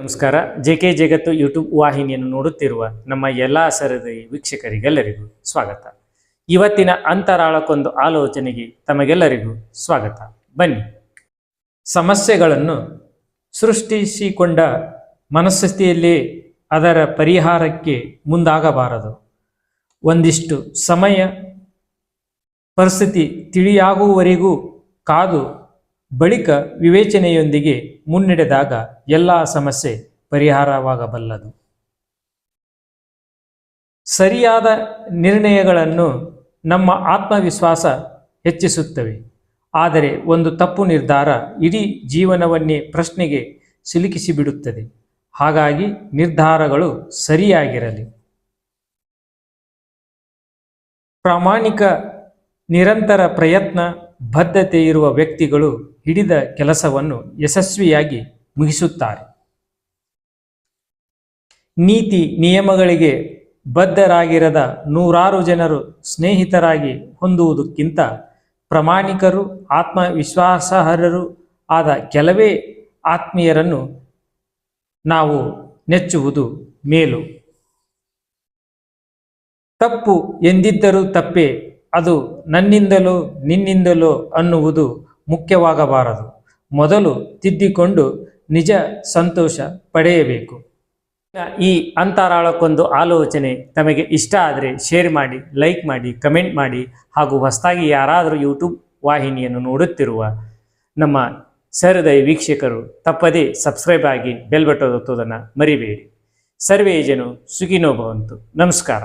ನಮಸ್ಕಾರ. J K ಜಗತ್ತು YouTube ವಾಹಿನಿಯನ್ನು ನೋಡುತ್ತಿರುವ ನಮ್ಮ ಎಲ್ಲ ಸರದಿ ವೀಕ್ಷಕರಿಗೆಲ್ಲರಿಗೂ ಸ್ವಾಗತ. ಇವತ್ತಿನ ಅಂತರಾಳಕ್ಕೊಂದು ಆಲೋಚನೆಗೆ ತಮಗೆಲ್ಲರಿಗೂ ಸ್ವಾಗತ. ಬನ್ನಿ. ಸಮಸ್ಯೆಗಳನ್ನು ಸೃಷ್ಟಿಸಿಕೊಂಡ ಮನಸ್ಥಿತಿಯಲ್ಲಿ ಅದರ ಪರಿಹಾರಕ್ಕೆ ಮುಂದಾಗಬಾರದು. ಒಂದಿಷ್ಟು ಸಮಯ, ಪರಿಸ್ಥಿತಿ ತಿಳಿಯಾಗುವವರೆಗೂ ಕಾದು ಬಳಿಕ ವಿವೇಚನೆಯೊಂದಿಗೆ ಮುನ್ನಡೆದಾಗ ಎಲ್ಲ ಸಮಸ್ಯೆ ಪರಿಹಾರವಾಗಬಲ್ಲದು. ಸರಿಯಾದ ನಿರ್ಣಯಗಳನ್ನು ನಮ್ಮ ಆತ್ಮವಿಶ್ವಾಸ ಹೆಚ್ಚಿಸುತ್ತವೆ. ಆದರೆ ಒಂದು ತಪ್ಪು ನಿರ್ಧಾರ ಇಡೀ ಜೀವನವನ್ನೇ ಪ್ರಶ್ನೆಗೆ ಸಿಲುಕಿಸಿಬಿಡುತ್ತದೆ. ಹಾಗಾಗಿ ನಿರ್ಧಾರಗಳು ಸರಿಯಾಗಿರಲಿ. ಪ್ರಾಮಾಣಿಕ ನಿರಂತರ ಪ್ರಯತ್ನ, ಬದ್ಧತೆ ಇರುವ ವ್ಯಕ್ತಿಗಳು ಹಿಡಿದ ಕೆಲಸವನ್ನು ಯಶಸ್ವಿಯಾಗಿ ಮುಗಿಸುತ್ತಾರೆ. ನೀತಿ ನಿಯಮಗಳಿಗೆ ಬದ್ಧರಾಗಿರದ ನೂರಾರು ಜನರು ಸ್ನೇಹಿತರಾಗಿ ಹೊಂದುವುದಕ್ಕಿಂತ ಪ್ರಾಮಾಣಿಕರು ಆತ್ಮವಿಶ್ವಾಸಾರ್ಹರು ಆದ ಕೆಲವೇ ಆತ್ಮೀಯರನ್ನು ನಾವು ನೆಚ್ಚುವುದು ಮೇಲು. ತಪ್ಪು ಎಂದಿದ್ದರೂ ತಪ್ಪೇ ಅದು ನನ್ನಿಂದಲೋ ನಿನ್ನಿಂದಲೋ ಅನ್ನುವುದು ಮುಖ್ಯವಾಗಬಾರದು. ಮೊದಲು ತಿದ್ದಿಕೊಂಡು ನಿಜ ಸಂತೋಷ ಪಡೆಯಬೇಕು. ಈ ಅಂತರಾಳಕ್ಕೊಂದು ಆಲೋಚನೆ ತಮಗೆ ಇಷ್ಟ ಆದರೆ ಶೇರ್ ಮಾಡಿ ಲೈಕ್ ಮಾಡಿ ಕಮೆಂಟ್ ಮಾಡಿ ಹಾಗೂ ಹೊಸದಾಗಿ ಯಾರಾದರೂ ಯೂಟ್ಯೂಬ್ ವಾಹಿನಿಯನ್ನು ನೋಡುತ್ತಿರುವ ನಮ್ಮ ಸಹೃದಯ ವೀಕ್ಷಕರು ತಪ್ಪದೇ ಸಬ್ಸ್ಕ್ರೈಬ್ ಆಗಿ ಬೆಲ್ ಬಟನ್ ಮರಿಬೇಡಿ. ಸರ್ವೇ ಜನ ಸುಖಿನೋ ಭವಂತು. ನಮಸ್ಕಾರ.